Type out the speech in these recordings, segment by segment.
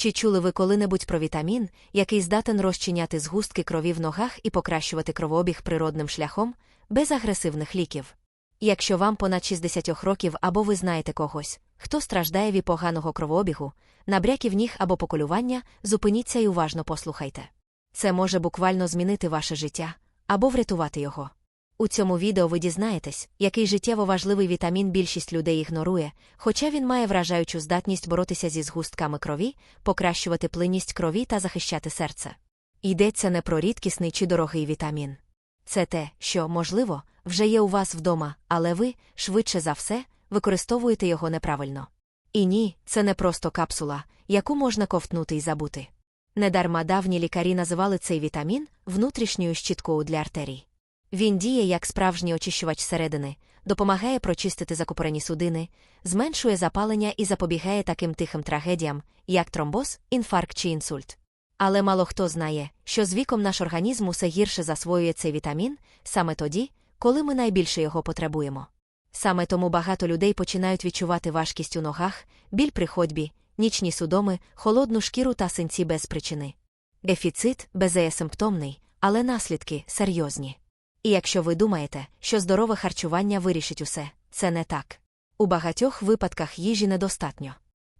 Чи чули ви коли-небудь про вітамін, який здатен розчиняти згустки крові в ногах і покращувати кровообіг природним шляхом, без агресивних ліків? Якщо вам понад 60 років або ви знаєте когось, хто страждає від поганого кровообігу, набряків ніг або поколювання, зупиніться і уважно послухайте. Це може буквально змінити ваше життя або врятувати його. У цьому відео ви дізнаєтесь, який життєво важливий вітамін більшість людей ігнорує, хоча він має вражаючу здатність боротися зі згустками крові, покращувати плинність крові та захищати серце. Йдеться не про рідкісний чи дорогий вітамін. Це те, що, можливо, вже є у вас вдома, але ви, швидше за все, використовуєте його неправильно. І ні, це не просто капсула, яку можна ковтнути і забути. Недарма давні лікарі називали цей вітамін внутрішньою щіткою для артерій. Він діє як справжній очищувач середини, допомагає прочистити закупорені судини, зменшує запалення і запобігає таким тихим трагедіям, як тромбоз, інфаркт чи інсульт. Але мало хто знає, що з віком наш організм усе гірше засвоює цей вітамін саме тоді, коли ми найбільше його потребуємо. Саме тому багато людей починають відчувати важкість у ногах, біль при ходьбі, нічні судоми, холодну шкіру та синці без причини. Дефіцит безеєсимптомний, але наслідки серйозні. І якщо ви думаєте, що здорове харчування вирішить усе, це не так. У багатьох випадках їжі недостатньо.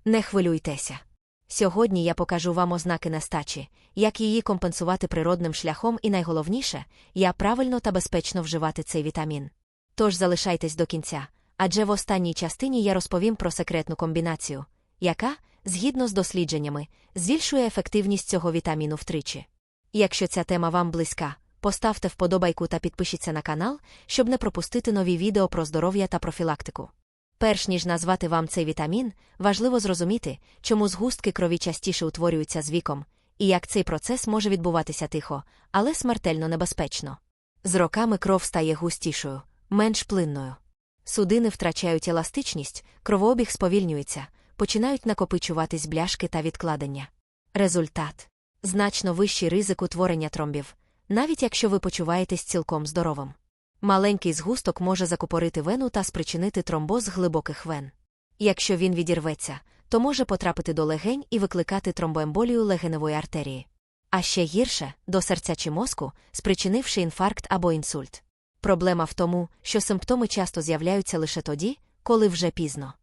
Не хвилюйтеся. Сьогодні я покажу вам ознаки нестачі, як її компенсувати природним шляхом, і найголовніше, як правильно та безпечно вживати цей вітамін. Тож залишайтесь до кінця, адже в останній частині я розповім про секретну комбінацію, яка, згідно з дослідженнями, збільшує ефективність цього вітаміну втричі. Якщо ця тема вам близька, поставте вподобайку та підпишіться на канал, щоб не пропустити нові відео про здоров'я та профілактику. Перш ніж назвати вам цей вітамін, важливо зрозуміти, чому згустки крові частіше утворюються з віком, і як цей процес може відбуватися тихо, але смертельно небезпечно. З роками кров стає густішою, менш плинною. Судини втрачають еластичність, кровообіг сповільнюється, починають накопичуватись бляшки та відкладення. Результат значно вищий ризик утворення тромбів, навіть якщо ви почуваєтесь цілком здоровим. Маленький згусток може закупорити вену та спричинити тромбоз глибоких вен. Якщо він відірветься, то може потрапити до легень і викликати тромбоемболію легеневої артерії. А ще гірше до серця чи мозку, спричинивши інфаркт або інсульт. Проблема в тому, що симптоми часто з'являються лише тоді, коли вже пізно.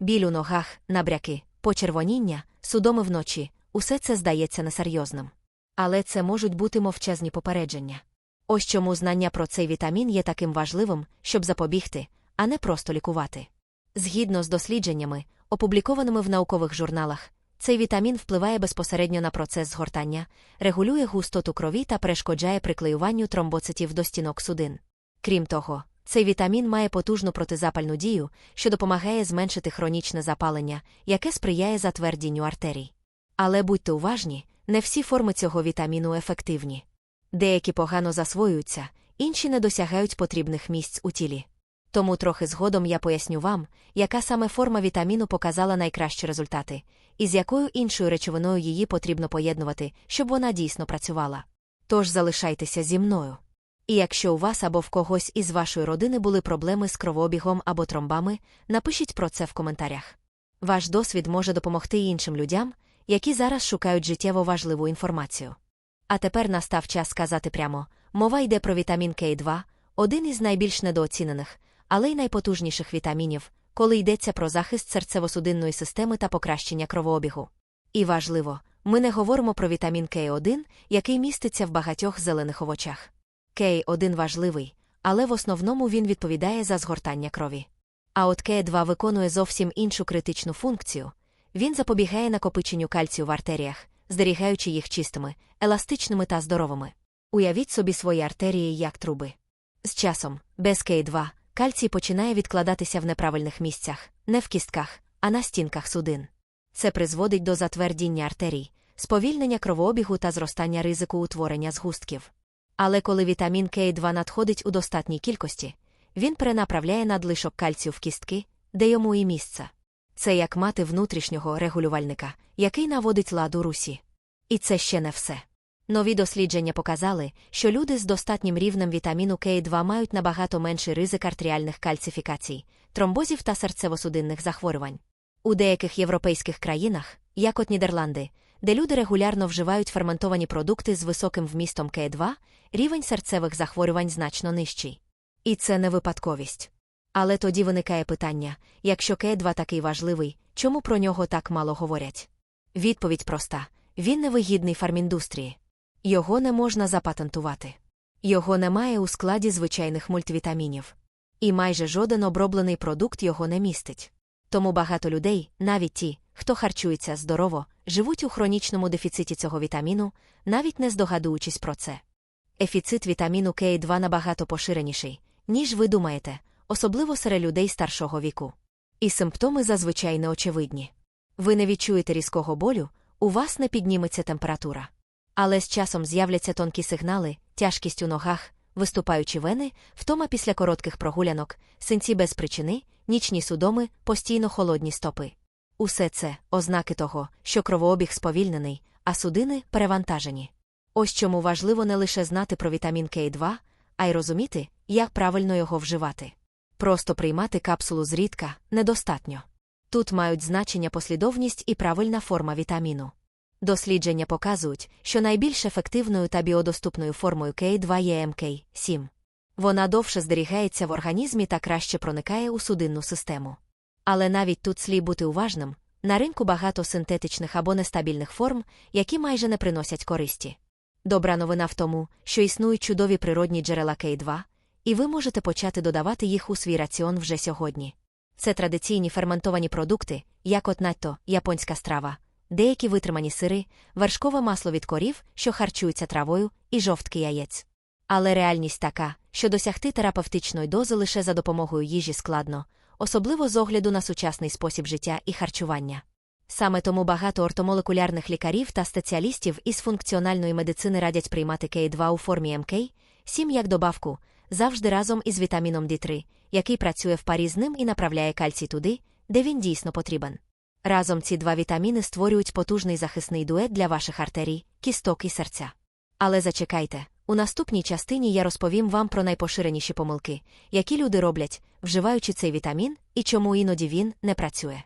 Біль у ногах, набряки, почервоніння, судоми вночі усе це здається несерйозним. Але це можуть бути мовчазні попередження. Ось чому знання про цей вітамін є таким важливим, щоб запобігти, а не просто лікувати. Згідно з дослідженнями, опублікованими в наукових журналах, цей вітамін впливає безпосередньо на процес згортання, регулює густоту крові та перешкоджає приклеюванню тромбоцитів до стінок судин. Крім того, цей вітамін має потужну протизапальну дію, що допомагає зменшити хронічне запалення, яке сприяє затвердінню артерій. Але будьте уважні, не всі форми цього вітаміну ефективні. Деякі погано засвоюються, інші не досягають потрібних місць у тілі. Тому трохи згодом я поясню вам, яка саме форма вітаміну показала найкращі результати, і з якою іншою речовиною її потрібно поєднувати, щоб вона дійсно працювала. Тож залишайтеся зі мною. І якщо у вас або в когось із вашої родини були проблеми з кровообігом або тромбами, напишіть про це в коментарях. Ваш досвід може допомогти іншим людям, які зараз шукають життєво важливу інформацію. А тепер настав час сказати прямо: мова йде про вітамін К2, один із найбільш недооцінених, але й найпотужніших вітамінів, коли йдеться про захист серцево-судинної системи та покращення кровообігу. І важливо, ми не говоримо про вітамін К1, який міститься в багатьох зелених овочах. К1 важливий, але в основному він відповідає за згортання крові. А от К2 виконує зовсім іншу критичну функцію він запобігає накопиченню кальцію в артеріях, зберігаючи їх чистими, еластичними та здоровими. Уявіть собі свої артерії як труби. З часом, без К2, кальцій починає відкладатися в неправильних місцях, не в кістках, а на стінках судин. Це призводить до затвердіння артерій, сповільнення кровообігу та зростання ризику утворення згустків. Але коли вітамін К2 надходить у достатній кількості, він перенаправляє надлишок кальцію в кістки, де йому і місце. Це як мати внутрішнього регулювальника, який наводить ладу русі. І це ще не все. Нові дослідження показали, що люди з достатнім рівнем вітаміну К2 мають набагато менший ризик артеріальних кальцифікацій, тромбозів та серцево-судинних захворювань. У деяких європейських країнах, як от Нідерланди, де люди регулярно вживають ферментовані продукти з високим вмістом К2, рівень серцевих захворювань значно нижчий. І це не випадковість. Але тоді виникає питання якщо К2 такий важливий, чому про нього так мало говорять? Відповідь проста він невигідний фарміндустрії. Його не можна запатентувати. Його немає у складі звичайних мультивітамінів. І майже жоден оброблений продукт його не містить. Тому багато людей, навіть ті, хто харчується здорово, живуть у хронічному дефіциті цього вітаміну, навіть не здогадуючись про це. Ефіцит вітаміну К2 набагато поширеніший, ніж ви думаєте, особливо серед людей старшого віку. І симптоми зазвичай неочевидні. Ви не відчуєте різкого болю, у вас не підніметься температура. Але з часом з'являться тонкі сигнали, тяжкість у ногах, виступаючі вени, втома після коротких прогулянок, синці без причини, нічні судоми, постійно холодні стопи. Усе це ознаки того, що кровообіг сповільнений, а судини перевантажені. Ось чому важливо не лише знати про вітамін К2, а й розуміти, як правильно його вживати. Просто приймати капсулу зрідка недостатньо. Тут мають значення послідовність і правильна форма вітаміну. Дослідження показують, що найбільш ефективною та біодоступною формою К2 є МК7. Вона довше зберігається в організмі та краще проникає у судинну систему. Але навіть тут слід бути уважним на ринку багато синтетичних або нестабільних форм, які майже не приносять користі. Добра новина в тому, що існують чудові природні джерела К2, і ви можете почати додавати їх у свій раціон вже сьогодні. Це традиційні ферментовані продукти, як от надто японська страва, деякі витримані сири, вершкове масло від корів, що харчуються травою, і жовтки яєць. Але реальність така, що досягти терапевтичної дози лише за допомогою їжі складно, особливо з огляду на сучасний спосіб життя і харчування. Саме тому багато ортомолекулярних лікарів та спеціалістів із функціональної медицини радять приймати К2 у формі МК, 7 як добавку, завжди разом із вітаміном D3, який працює в парі з ним і направляє кальцій туди, де він дійсно потрібен. Разом ці два вітаміни створюють потужний захисний дует для ваших артерій, кісток і серця. Але зачекайте, у наступній частині я розповім вам про найпоширеніші помилки, які люди роблять, вживаючи цей вітамін, і чому іноді він не працює.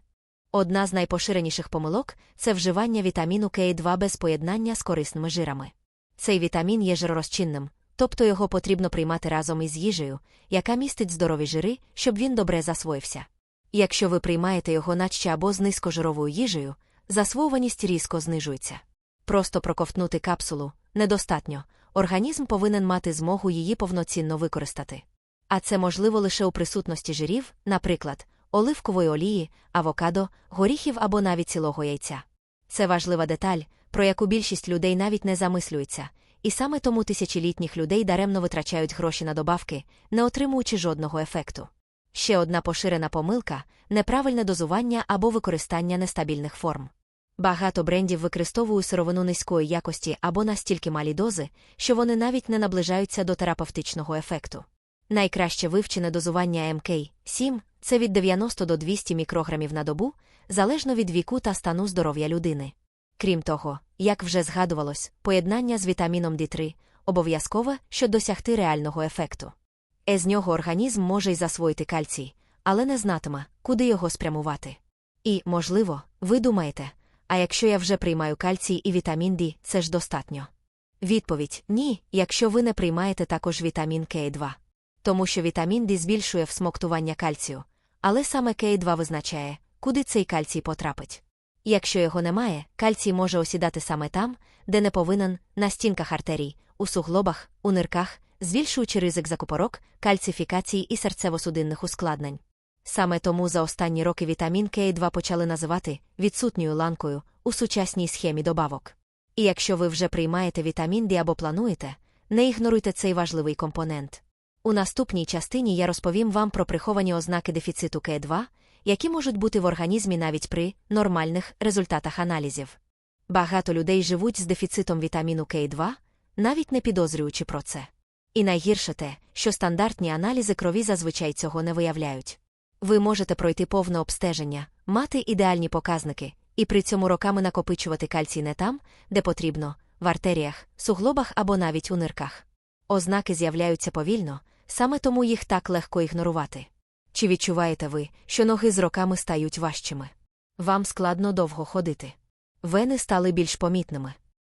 Одна з найпоширеніших помилок це вживання вітаміну К2 без поєднання з корисними жирами. Цей вітамін є жиророзчинним, тобто його потрібно приймати разом із їжею, яка містить здорові жири, щоб він добре засвоївся. Якщо ви приймаєте його наче або з низькожировою їжею, засвоюваність різко знижується. Просто проковтнути капсулу недостатньо, організм повинен мати змогу її повноцінно використати. А це можливо лише у присутності жирів, наприклад, оливкової олії, авокадо, горіхів або навіть цілого яйця. Це важлива деталь, про яку більшість людей навіть не замислюється, і саме тому тисячолітніх людей даремно витрачають гроші на добавки, не отримуючи жодного ефекту. Ще одна поширена помилка неправильне дозування або використання нестабільних форм. Багато брендів використовують сировину низької якості або настільки малі дози, що вони навіть не наближаються до терапевтичного ефекту. Найкраще вивчене дозування МК 7 це від 90 до 200 мікрограмів на добу, залежно від віку та стану здоров'я людини. Крім того, як вже згадувалось, поєднання з вітаміном D3 обов'язкове, щоб досягти реального ефекту. Е з нього організм може й засвоїти кальцій, але не знатиме, куди його спрямувати. І, можливо, ви думаєте, а якщо я вже приймаю кальцій і вітамін D, це ж достатньо. Відповідь ні, якщо ви не приймаєте також вітамін К2. Тому що вітамін D збільшує всмоктування кальцію, але саме К2 визначає, куди цей кальцій потрапить. Якщо його немає, кальцій може осідати саме там, де не повинен, на стінках артерій, у суглобах, у нирках, збільшуючи ризик закупорок, кальцифікації і серцево-судинних ускладнень. Саме тому за останні роки вітамін К2 почали називати відсутньою ланкою у сучасній схемі добавок. І якщо ви вже приймаєте вітамін D або плануєте, не ігноруйте цей важливий компонент. У наступній частині я розповім вам про приховані ознаки дефіциту К2, які можуть бути в організмі навіть при нормальних результатах аналізів. Багато людей живуть з дефіцитом вітаміну К2, навіть не підозрюючи про це. І найгірше те, що стандартні аналізи крові зазвичай цього не виявляють. Ви можете пройти повне обстеження, мати ідеальні показники, і при цьому роками накопичувати кальцій не там, де потрібно, в артеріях, суглобах або навіть у нирках. Ознаки з'являються повільно, саме тому їх так легко ігнорувати. Чи відчуваєте ви, що ноги з роками стають важчими? Вам складно довго ходити. Вени стали більш помітними.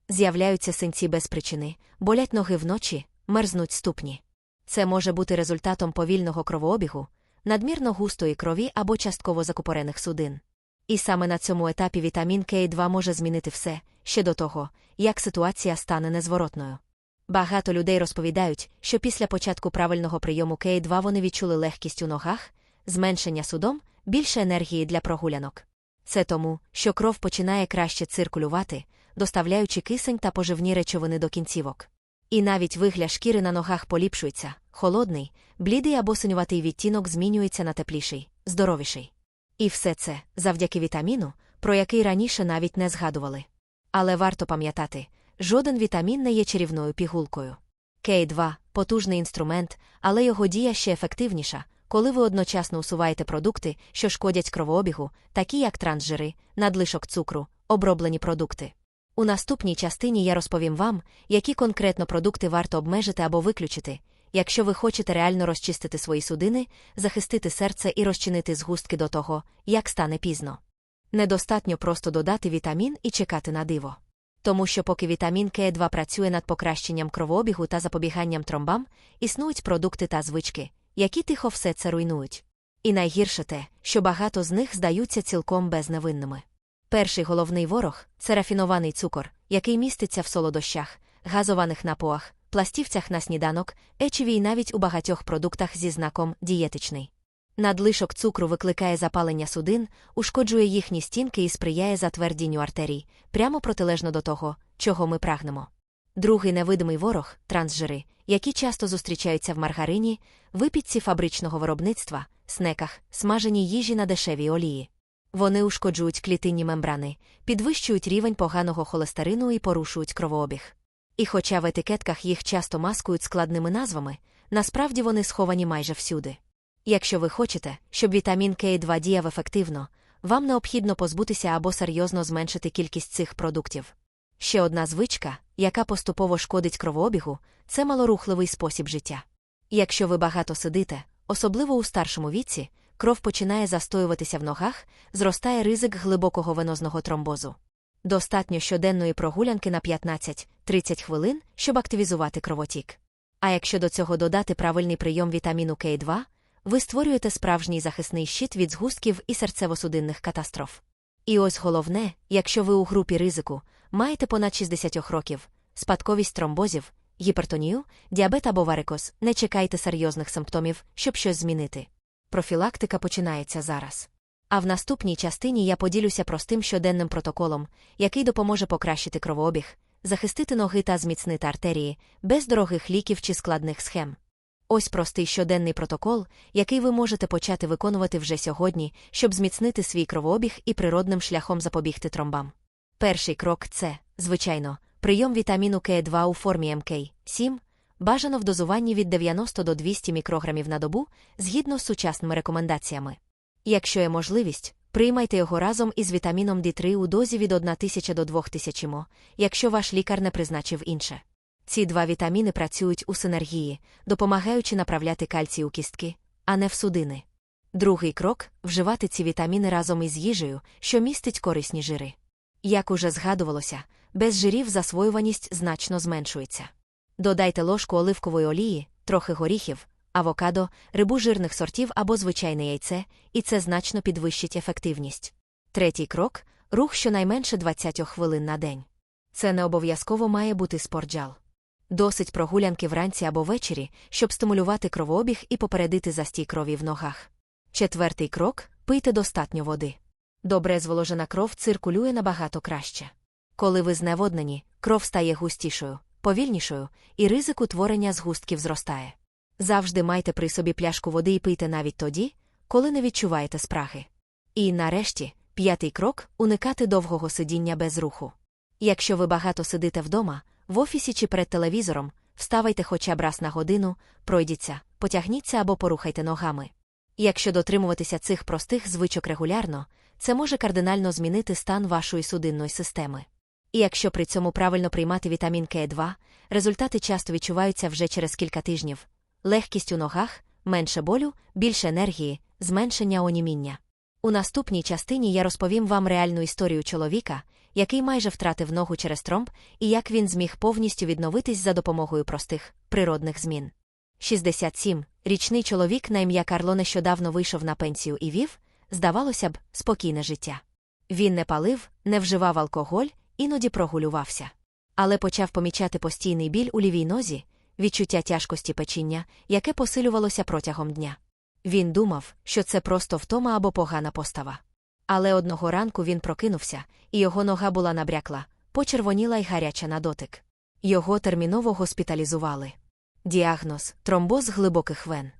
З'являються синці без причини, болять ноги вночі, мерзнуть ступні. Це може бути результатом повільного кровообігу, надмірно густої крові або частково закупорених судин. І саме на цьому етапі вітамін К2 може змінити все ще до того, як ситуація стане незворотною. Багато людей розповідають, що після початку правильного прийому К2 вони відчули легкість у ногах, зменшення судом, більше енергії для прогулянок. Це тому, що кров починає краще циркулювати, доставляючи кисень та поживні речовини до кінцівок. І навіть вигляд шкіри на ногах поліпшується, холодний, блідий або синюватий відтінок змінюється на тепліший, здоровіший. І все це завдяки вітаміну, про який раніше навіть не згадували. Але варто пам'ятати, жоден вітамін не є чарівною пігулкою. К2 потужний інструмент, але його дія ще ефективніша, коли ви одночасно усуваєте продукти, що шкодять кровообігу, такі як трансжири, надлишок цукру, оброблені продукти. У наступній частині я розповім вам, які конкретно продукти варто обмежити або виключити, якщо ви хочете реально розчистити свої судини, захистити серце і розчинити згустки до того, як стане пізно. Недостатньо просто додати вітамін і чекати на диво. Тому що поки вітамін К2 працює над покращенням кровообігу та запобіганням тромбам, існують продукти та звички, які тихо все це руйнують. І найгірше те, що багато з них здаються цілком безневинними. Перший головний ворог це рафінований цукор, який міститься в солодощах, газованих напоях, пластівцях на сніданок, ечеві й навіть у багатьох продуктах зі знаком дієтичний. Надлишок цукру викликає запалення судин, ушкоджує їхні стінки і сприяє затвердінню артерій, прямо протилежно до того, чого ми прагнемо. Другий невидимий ворог трансжири, які часто зустрічаються в маргарині, випічці фабричного виробництва, снеках, смаженій їжі на дешевій олії. Вони ушкоджують клітинні мембрани, підвищують рівень поганого холестерину і порушують кровообіг. І хоча в етикетках їх часто маскують складними назвами, насправді вони сховані майже всюди. Якщо ви хочете, щоб вітамін К2 діяв ефективно, вам необхідно позбутися або серйозно зменшити кількість цих продуктів. Ще одна звичка, яка поступово шкодить кровообігу, це малорухливий спосіб життя. Якщо ви багато сидите, особливо у старшому віці, кров починає застоюватися в ногах, зростає ризик глибокого венозного тромбозу. Достатньо щоденної прогулянки на 15-30 хвилин, щоб активізувати кровотік. А якщо до цього додати правильний прийом вітаміну К2, ви створюєте справжній захисний щит від згустків і серцево-судинних катастроф. І ось головне, якщо ви у групі ризику маєте понад 60 років, спадковість тромбозів, гіпертонію, діабет або варикоз, не чекайте серйозних симптомів, щоб щось змінити. Профілактика починається зараз. А в наступній частині я поділюся простим щоденним протоколом, який допоможе покращити кровообіг, захистити ноги та зміцнити артерії, без дорогих ліків чи складних схем. Ось простий щоденний протокол, який ви можете почати виконувати вже сьогодні, щоб зміцнити свій кровообіг і природним шляхом запобігти тромбам. Перший крок це, звичайно, прийом вітаміну К2 у формі МК 7, бажано в дозуванні від 90 до 200 мікрограмів на добу згідно з сучасними рекомендаціями. Якщо є можливість, приймайте його разом із вітаміном D3 у дозі від 1000 до 2000 мо, якщо ваш лікар не призначив інше. Ці два вітаміни працюють у синергії, допомагаючи направляти кальцій у кістки, а не в судини. Другий крок вживати ці вітаміни разом із їжею, що містить корисні жири. Як уже згадувалося, без жирів засвоюваність значно зменшується. Додайте ложку оливкової олії, трохи горіхів, авокадо, рибу жирних сортів або звичайне яйце, і це значно підвищить ефективність. Третій крок рух щонайменше 20 хвилин на день. Це не обов'язково має бути спортджал. Досить прогулянки вранці або ввечері, щоб стимулювати кровообіг і попередити застій крові в ногах. Четвертий крок пийте достатньо води. Добре зволожена кров циркулює набагато краще. Коли ви зневоднені, кров стає густішою, повільнішою, і ризик утворення згустків зростає. Завжди майте при собі пляшку води і пийте навіть тоді, коли не відчуваєте спраги. І нарешті, п'ятий крок уникати довгого сидіння без руху. Якщо ви багато сидите вдома, в офісі чи перед телевізором, вставайте хоча б раз на годину, пройдіться, потягніться або порухайте ногами. Якщо дотримуватися цих простих звичок регулярно, це може кардинально змінити стан вашої судинної системи. І якщо при цьому правильно приймати вітамін К2, результати часто відчуваються вже через кілька тижнів легкість у ногах, менше болю, більше енергії, зменшення оніміння. У наступній частині я розповім вам реальну історію чоловіка, який майже втратив ногу через тромб, і як він зміг повністю відновитись за допомогою простих природних змін. 67. Річний чоловік на ім'я Карло нещодавно вийшов на пенсію і вів, здавалося б, спокійне життя. Він не палив, не вживав алкоголь, іноді прогулювався. Але почав помічати постійний біль у лівій нозі, відчуття тяжкості печіння, яке посилювалося протягом дня. Він думав, що це просто втома або погана постава. Але одного ранку він прокинувся, і його нога була набрякла, почервоніла й гаряча на дотик. Його терміново госпіталізували. Діагноз тромбоз глибоких вен.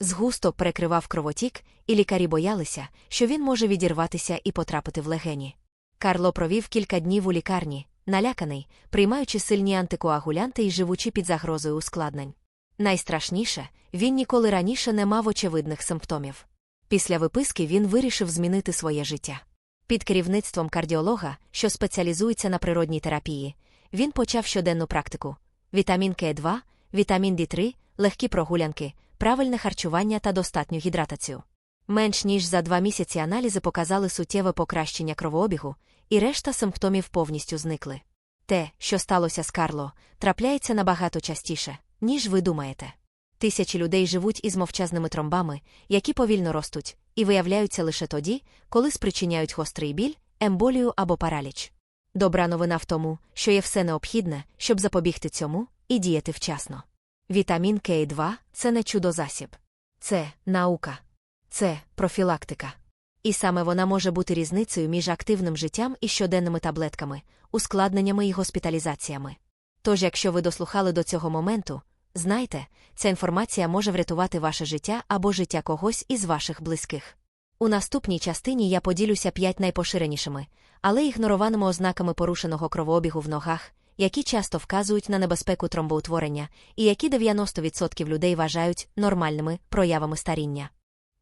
Згусто перекривав кровотік, і лікарі боялися, що він може відірватися і потрапити в легені. Карло провів кілька днів у лікарні, наляканий, приймаючи сильні антикоагулянти і живучи під загрозою ускладнень. Найстрашніше, він ніколи раніше не мав очевидних симптомів. Після виписки він вирішив змінити своє життя. Під керівництвом кардіолога, що спеціалізується на природній терапії, він почав щоденну практику: вітамін К2, вітамін Д3, легкі прогулянки, правильне харчування та достатню гідратацію. Менш ніж за два місяці аналізи показали суттєве покращення кровообігу, і решта симптомів повністю зникли. Те, що сталося з Карло, трапляється набагато частіше, ніж ви думаєте. Тисячі людей живуть із мовчазними тромбами, які повільно ростуть, і виявляються лише тоді, коли спричиняють гострий біль, емболію або параліч. Добра новина в тому, що є все необхідне, щоб запобігти цьому і діяти вчасно. Вітамін К2 це не чудозасіб. Це наука. Це профілактика. І саме вона може бути різницею між активним життям і щоденними таблетками, ускладненнями і госпіталізаціями. Тож, якщо ви дослухали до цього моменту, знайте, ця інформація може врятувати ваше життя або життя когось із ваших близьких. У наступній частині я поділюся п'ять найпоширенішими, але ігнорованими ознаками порушеного кровообігу в ногах, які часто вказують на небезпеку тромбоутворення і які 90% людей вважають нормальними проявами старіння.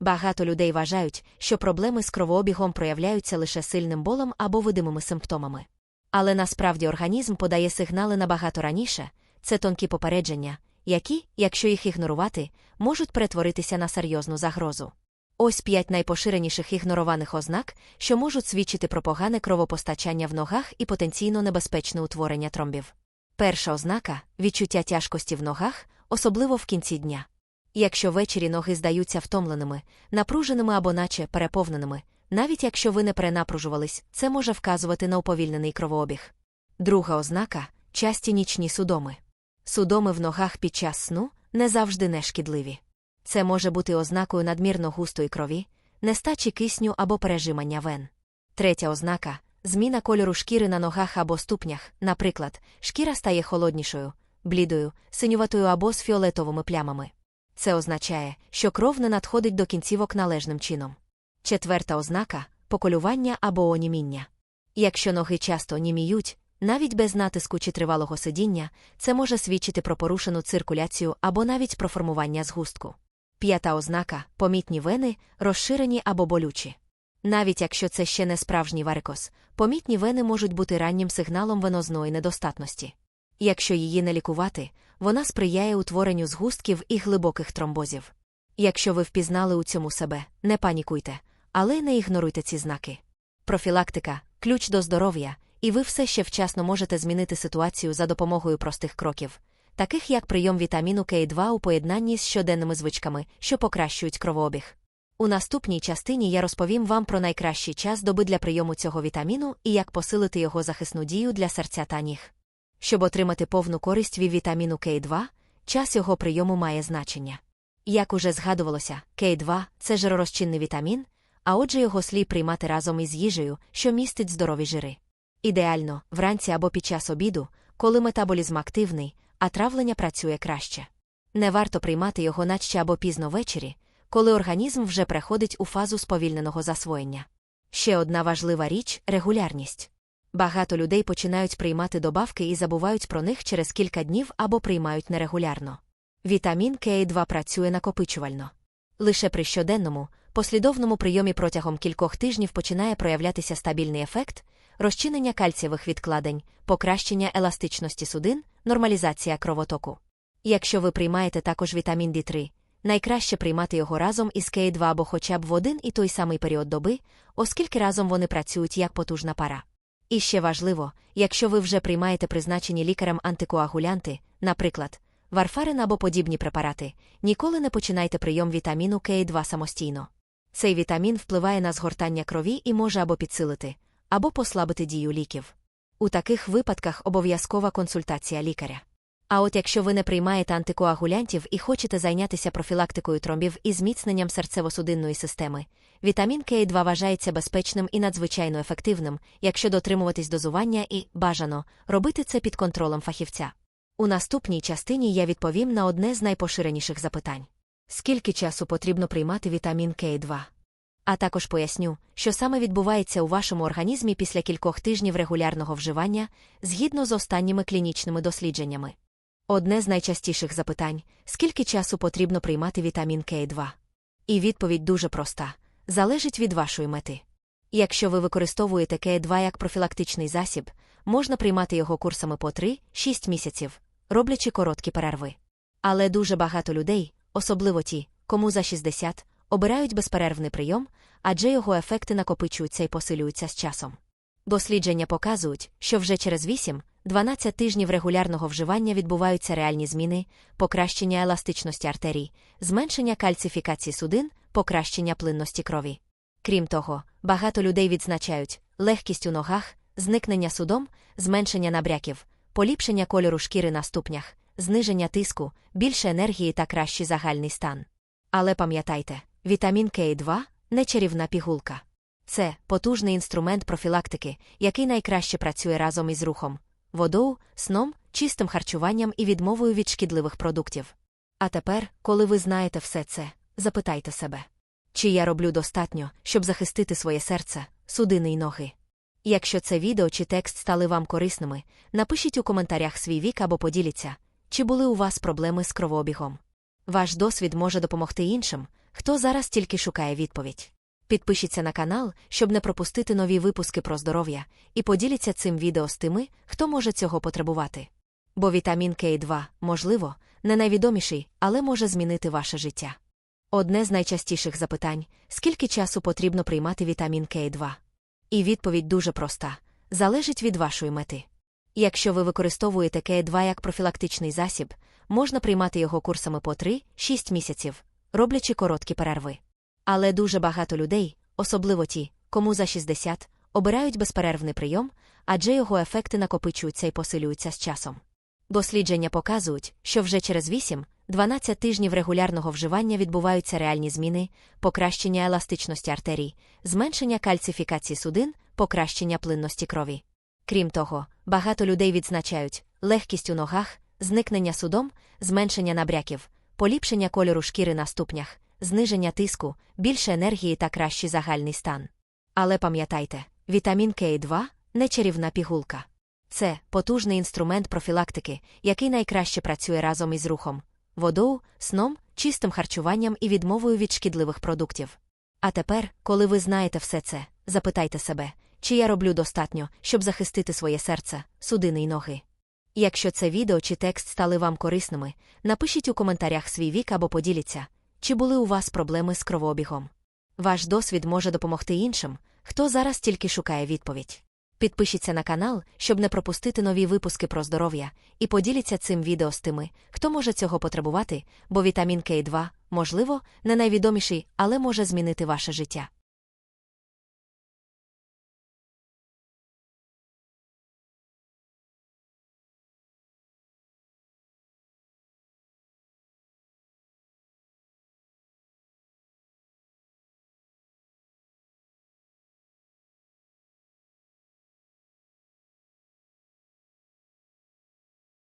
Багато людей вважають, що проблеми з кровообігом проявляються лише сильним болем або видимими симптомами. Але насправді організм подає сигнали набагато раніше це тонкі попередження, які, якщо їх ігнорувати, можуть перетворитися на серйозну загрозу. Ось п'ять найпоширеніших ігнорованих ознак, що можуть свідчити про погане кровопостачання в ногах і потенційно небезпечне утворення тромбів. Перша ознака відчуття тяжкості в ногах, особливо в кінці дня. Якщо ввечері ноги здаються втомленими, напруженими або наче переповненими, навіть якщо ви не перенапружувались, це може вказувати на уповільнений кровообіг. Друга ознака часті нічні судоми. Судоми в ногах під час сну не завжди нешкідливі. Це може бути ознакою надмірно густої крові, нестачі кисню або пережимання вен. Третя ознака зміна кольору шкіри на ногах або ступнях, наприклад, шкіра стає холоднішою, блідою, синюватою або з фіолетовими плямами. Це означає, що кров не надходить до кінцівок належним чином. Четверта ознака поколювання або оніміння. Якщо ноги часто німіють, навіть без натиску чи тривалого сидіння, це може свідчити про порушену циркуляцію або навіть про формування згустку. П'ята ознака помітні вени, розширені або болючі. Навіть якщо це ще не справжній варикоз, помітні вени можуть бути раннім сигналом венозної недостатності. Якщо її не лікувати, вона сприяє утворенню згустків і глибоких тромбозів. Якщо ви впізнали у цьому себе, не панікуйте, але не ігноруйте ці знаки. Профілактика ключ до здоров'я, і ви все ще вчасно можете змінити ситуацію за допомогою простих кроків, таких як прийом вітаміну К2 у поєднанні з щоденними звичками, що покращують кровообіг. У наступній частині я розповім вам про найкращий час доби для прийому цього вітаміну і як посилити його захисну дію для серця та ніг. Щоб отримати повну користь від вітаміну К2, час його прийому має значення. Як уже згадувалося, К2 це жиророзчинний вітамін, а отже його слід приймати разом із їжею, що містить здорові жири. Ідеально, вранці або під час обіду, коли метаболізм активний, а травлення працює краще. Не варто приймати його наче або пізно ввечері, коли організм вже переходить у фазу сповільненого засвоєння. Ще одна важлива річ регулярність. Багато людей починають приймати добавки і забувають про них через кілька днів або приймають нерегулярно. Вітамін К2 працює накопичувально. Лише при щоденному, послідовному прийомі протягом кількох тижнів починає проявлятися стабільний ефект, розчинення кальцієвих відкладень, покращення еластичності судин, нормалізація кровотоку. Якщо ви приймаєте також вітамін D3, найкраще приймати його разом із К2 або хоча б в один і той самий період доби, оскільки разом вони працюють як потужна пара. І ще важливо, якщо ви вже приймаєте призначені лікарем антикоагулянти, наприклад, варфарин або подібні препарати, ніколи не починайте прийом вітаміну К2 самостійно. Цей вітамін впливає на згортання крові і може або підсилити, або послабити дію ліків. У таких випадках обов'язкова консультація лікаря. А от якщо ви не приймаєте антикоагулянтів і хочете зайнятися профілактикою тромбів і зміцненням серцево-судинної системи, вітамін К2 вважається безпечним і надзвичайно ефективним, якщо дотримуватись дозування і, бажано, робити це під контролем фахівця. У наступній частині я відповім на одне з найпоширеніших запитань: скільки часу потрібно приймати вітамін К2? А також поясню, що саме відбувається у вашому організмі після кількох тижнів регулярного вживання згідно з останніми клінічними дослідженнями. Одне з найчастіших запитань скільки часу потрібно приймати вітамін К2? І відповідь дуже проста залежить від вашої мети. Якщо ви використовуєте К2 як профілактичний засіб, можна приймати його курсами по 3-6 місяців, роблячи короткі перерви. Але дуже багато людей, особливо ті, кому за 60, обирають безперервний прийом, адже його ефекти накопичуються і посилюються з часом. Дослідження показують, що вже через 8-12 тижнів регулярного вживання відбуваються реальні зміни, покращення еластичності артерій, зменшення кальцифікації судин, покращення плинності крові. Крім того, багато людей відзначають легкість у ногах, зникнення судом, зменшення набряків, поліпшення кольору шкіри на ступнях, зниження тиску, більше енергії та кращий загальний стан. Але пам'ятайте, вітамін К2 не чарівна пігулка. Це потужний інструмент профілактики, який найкраще працює разом із рухом, водою, сном, чистим харчуванням і відмовою від шкідливих продуктів. А тепер, коли ви знаєте все це, запитайте себе, чи я роблю достатньо, щоб захистити своє серце, судини й ноги. Якщо це відео чи текст стали вам корисними, напишіть у коментарях свій вік або поділіться, чи були у вас проблеми з кровообігом. Ваш досвід може допомогти іншим, хто зараз тільки шукає відповідь. Підпишіться на канал, щоб не пропустити нові випуски про здоров'я, і поділіться цим відео з тими, хто може цього потребувати. Бо вітамін К2, можливо, не найвідоміший, але може змінити ваше життя. Одне з найчастіших запитань скільки часу потрібно приймати вітамін К2? І відповідь дуже проста залежить від вашої мети. Якщо ви використовуєте К2 як профілактичний засіб, можна приймати його курсами по 3-6 місяців, роблячи короткі перерви. Але дуже багато людей, особливо ті, кому за 60, обирають безперервний прийом, адже його ефекти накопичуються і посилюються з часом. Дослідження показують, що вже через 8-12 тижнів регулярного вживання відбуваються реальні зміни, покращення еластичності артерій, зменшення кальцифікації судин, покращення плинності крові. Крім того, багато людей відзначають легкість у ногах, зникнення судом, зменшення набряків, поліпшення кольору шкіри на ступнях, зниження тиску, більше енергії та кращий загальний стан. Але пам'ятайте, вітамін К2 не чарівна пігулка. Це потужний інструмент профілактики, який найкраще працює разом із рухом, водою, сном, чистим харчуванням і відмовою від шкідливих продуктів. А тепер, коли ви знаєте все це, запитайте себе, чи я роблю достатньо, щоб захистити своє серце, судини й ноги. Якщо це відео чи текст стали вам корисними, напишіть у коментарях свій вік або поділіться, чи були у вас проблеми з кровообігом. Ваш досвід може допомогти іншим, хто зараз тільки шукає відповідь. Підпишіться на канал, щоб не пропустити нові випуски про здоров'я, і поділіться цим відео з тими, хто може цього потребувати, бо вітамін К2, можливо, не найвідоміший, але може змінити ваше життя.